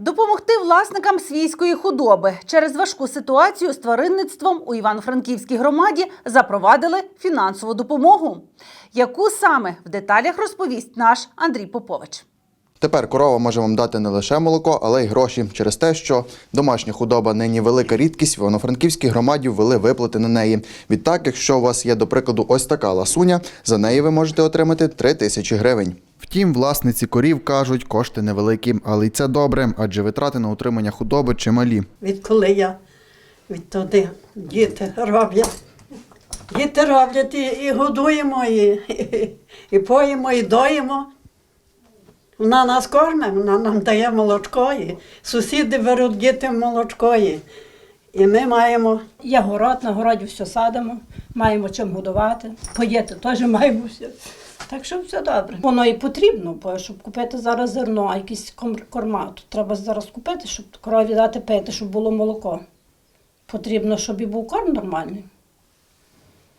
Допомогти власникам свійської худоби через важку ситуацію з тваринництвом у Івано-Франківській громаді запровадили фінансову допомогу. Яку саме в деталях розповість наш Андрій Попович. Тепер корова може вам дати не лише молоко, але й гроші через те, що домашня худоба нині велика рідкість. В Івано-Франківській громаді ввели виплати на неї. Відтак, якщо у вас є, до прикладу, ось така ласуня, за неї ви можете отримати 3 тисячі гривень. Втім, власниці корів кажуть, кошти невеликі, але й це добре, адже витрати на утримання худоби чималі. відколи я відтоді діти роблять. Діти роблять і, і годуємо, і, і, і поїмо, і доїмо. Вона нас кормить, вона нам дає молочко, і сусіди беруть дітям молочко, і, і ми маємо Є город, на городі все садимо, маємо чим годувати, поїти теж маємо все. Так що все добре. Воно і потрібно, бо щоб купити зараз зерно, а якісь корма, то треба зараз купити, щоб корові дати пити, щоб було молоко. Потрібно, щоб і був корм нормальний.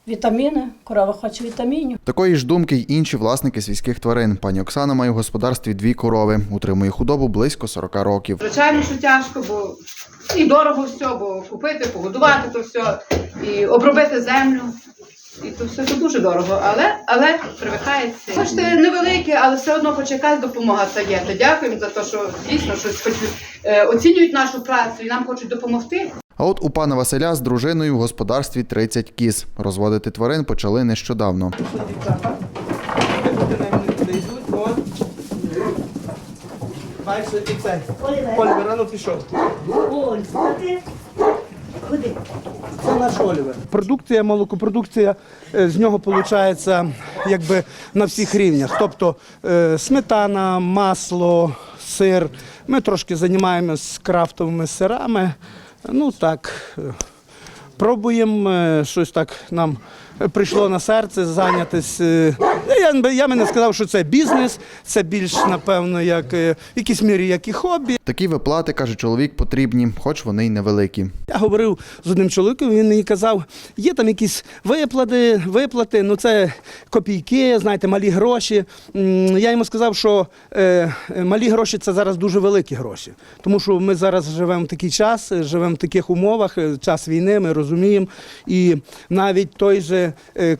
Вітаміни, корова хоче вітамінів. Такої ж думки й інші власники сільських тварин. Пані Оксана має в господарстві дві корови, утримує худобу близько 40 років. Звичайно, що тяжко, бо і дорого все, бо купити, погодувати то все, і обробити землю. То все це дуже дорого, але, але привикається. Кошти невеликі, але все одно хоч якась допомога стає. Дякуємо за те, що дійсно щось хоч, е, оцінюють нашу працю і нам хочуть допомогти. А от у пана Василя з дружиною в господарстві 30 кіз. Розводити тварин почали нещодавно. Олівер, рано пішов. Це наш Олівер. Продукція, молокопродукція, е, з нього виходить якби на всіх рівнях. Тобто е, сметана, масло, сир. Ми трошки займаємося крафтовими сирами. Ну так, е, пробуємо щось так нам прийшло на серце зайнятися. е, Я, би- я би не сказав, що це бізнес, це більш, напевно, як е, в якійсь мірі як і хобі. Такі виплати, каже чоловік, потрібні, хоч вони й невеликі. Я говорив з одним чоловіком, він мені казав, є там якісь виплати, виплати, ну це копійки, знаєте, малі гроші. Я йому сказав, що е, малі гроші це зараз дуже великі гроші. Тому що ми зараз живемо в такий час, е, живемо в таких умовах, е, час війни, ми розуміємо. І навіть той же е,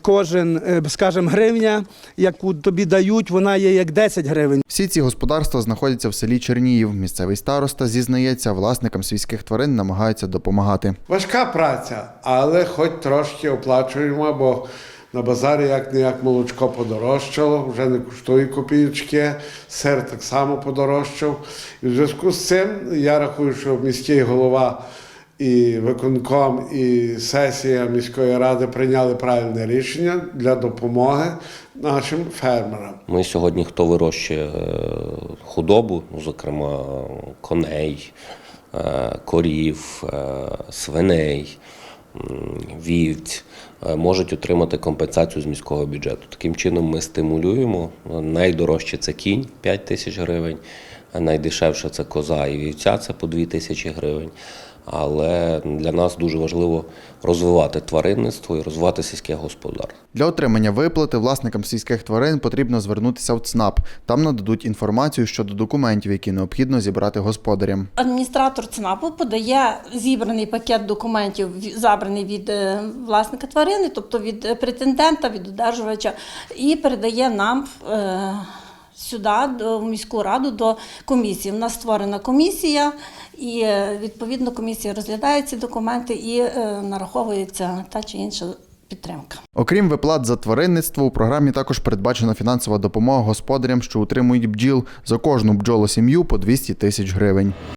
кожен, е, скажімо, гривня, яку тобі дають, вона є як 10 гривень. Всі ці господарства знаходяться в селі Черніїв. Місцевий староста зізнається, власникам свійських тварин намагаються допомагати. Важка праця, але хоч трошки оплачуємо, бо на базарі як не як молочко подорожчало, вже не коштує копійки, сир так само подорожчав. І в зв'язку з цим я рахую, що міський голова і виконком, і сесія міської ради прийняли правильне рішення для допомоги нашим фермерам. Ми сьогодні, хто вирощує е, худобу, ну, зокрема коней, е, корів, е, свиней, вівць, можуть отримати компенсацію з міського бюджету. Таким чином ми стимулюємо. Найдорожче це кінь 5 тисяч гривень, найдешевше це коза і вівця це по 2 тисячі гривень. Але для нас дуже важливо розвивати тваринництво і розвивати сільське господарство. Для отримання виплати власникам сільських тварин потрібно звернутися в ЦНАП. Там нададуть інформацію щодо документів, які необхідно зібрати господарям. Адміністратор ЦНАПу подає зібраний пакет документів, забраний від е, власника тварини, тобто від е, претендента, від одержувача, і передає нам. Сюди, в міську раду, до комісії. У нас створена комісія, і е, відповідно комісія розглядає ці документи і е, нараховується та чи інша підтримка. Окрім виплат за тваринництво, у програмі також передбачена фінансова допомога господарям, що утримують бджіл за кожну бджолосім'ю по 200 тисяч гривень.